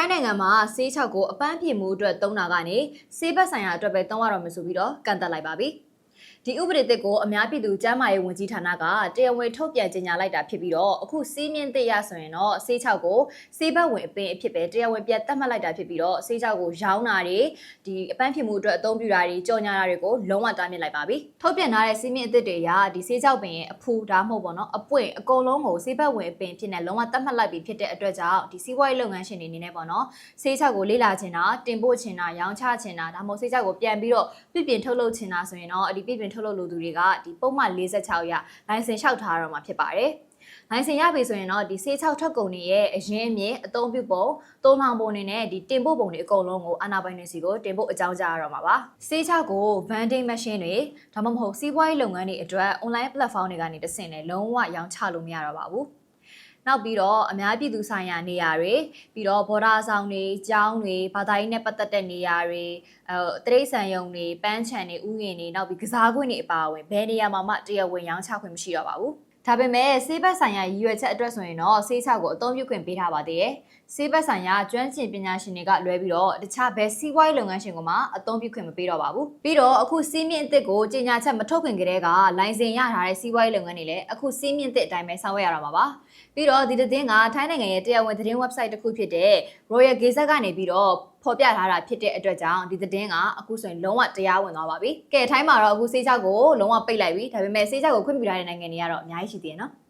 ထိုင်းနိုင်ငံမှာဆေးချောက်ကိုအပန်းဖြေမှုအတွက်သုံးတာကနေဆေးဘက်ဆိုင်ရာအတွက်ပဲသုံးရတော့မယ်ဆိုပြီးတော့ကန့်သက်လိုက်ပါပြီ။ ဒီဥပဒေသစ်ကိုအများပြည်သူကျန်းမာရေးဝန်ကြီးဌာနကတရားဝင်ထုတ်ပြန်ကြေညာလိုက်တာဖြစ်ပြီးတော့အခုစီးမြင့်သစ်ရဆိုရင်တော့ဆေးချောက်ကိုဆေးဘက်ဝင်အပင်အဖြစ်ပဲတရားဝင်ပြတ်သတ်မှတ်လိုက်တာဖြစ်ပြီးတော့ဆေးချောက်ကိုရောင်းတာတွေဒီအပန်းဖြေမှုအတွက်အသုံးပြုတာတွေကြော်ညာတာတွေကိုလုံးဝတားမြစ်လိုက်ပါပြီ။ထုတ်ပြန်ထားတဲ့စီးမြင့်အသစ်တွေအရဒီဆေးချောက်ပင်ရဲ့အဖူဒါမှမဟုတ်ပေါ့နော်အပွင့်အကုန်လုံးကိုဆေးဘက်ဝင်အပင်ဖြစ်နေလုံးဝသတ်မှတ်လိုက်ပြီးဖြစ်တဲ့အတွက်ကြောင့်ဒီစီးပွားရေးလုပ်ငန်းရှင်တွေအနေနဲ့ပေါ့နော်ဆေးချောက်ကိုလေးလာချင်တာတင်ပို့ချင်တာရောင်းချချင်တာဒါမှမဟုတ်ဆေးချောက်ကိုပြန်ပြီးတော့ပြပြင်ထုတ်လုပ်ချင်တာဆိုရင်တော့ဒီပြပြင်ထုတ်လုပ်လို့သူတွေကဒီပုံမှန်46ရလိုင်စင်လျှောက်ထားရတော့မှာဖြစ်ပါတယ်။လိုင်စင်ရပြီဆိုရင်တော့ဒီဆေးချောက်ထွက်ကုန်တွေရဲ့အရင်းအမြစ်အသုံးပြုပုံသုံးထောင်ပုံတွေနဲ့ဒီတင်ပို့ပုံတွေအကုန်လုံးကိုအာနာပိုင်တွေစီကိုတင်ပို့အကြောင်းကြားရတော့မှာပါ။ဆေးချောက်ကို vending machine တွေဒါမှမဟုတ်စီးပွားရေးလုပ်ငန်းတွေအတွက် online platform တွေကနေတဆင့်လည်းလုံးဝရောင်းချလို့မရတော့ပါဘူး။ နောက်ပြီးတော့အများပြည်သူဆိုင်ရာနေရာတွေပြီးတော့ဘော်ဒါဆောင်တွေကျောင်းတွေဘာသာရေးနဲ့ပတ်သက်တဲ့နေရာတွေအဲတရိတ်ဆန်ယုံတွေပန်းချန်တွေဥယျာဉ်တွေနောက်ပြီးကစားကွင်းတွေအပါအဝင်ဘယ်နေရာမှာမှတရားဝင်ရောင်းချခွင့်မရှိတော့ပါဘူး ဒါပေမဲ့ဆေးဘက်ဆိုင်ရာရည်ရွယ်ချက်အတွက်ဆိုရင်တော့ဆေးချောက်ကိုအသုံးပြုခွင့်ပေးထားပါသေးတယ်။ဆေးဘက်ဆိုင်ရာကျွမ်းကျင်ပညာရှင်တွေကလွဲပြီးတော့တခြားဘယ်စီးပွားရေးလုပ်ငန်းရှင်ကမှအသုံးပြုခွင့်မပေးတော့ပါဘူး။ပြီးတော့အခုစီးမြင့်အစ်စ်ကိုကြေညာချက်မထုတ်ခင်ကတည်းကလိုင်စင်ရထားတဲ့စီးပွားရေးလုပ်ငန်းတွေလည်းအခုစီးမြင့်အစ်စ်အတိုင်းပဲဆောင်ရွက်ရတော့မှာပါ။ပြီးတော့ဒီသတင်းကထိုင်းနိုင်ငံရဲ့တရားဝင်သတင်း website တစ်ခုဖြစ်တဲ့ Royal Gazette ကနေပြီးတော့ဖော်ပြထားတာဖြစ်တဲ့အတွက်ကြောင့်ဒီသတင်းကအခုဆိုရင်လုံးဝတရားဝင်သွားပါပြီ။ကဲထိုင်းမှာတော့အခုဆေးချောက်ကိုလုံးဝပိတ်လိုက်ပြီ။ဒါပေမဲ့ဆေးချောက်ကိုခွင့်ပြုထားတဲ့နိုင်ငံတွေကတော့အများကြီးရှိသေးတယ်နော်။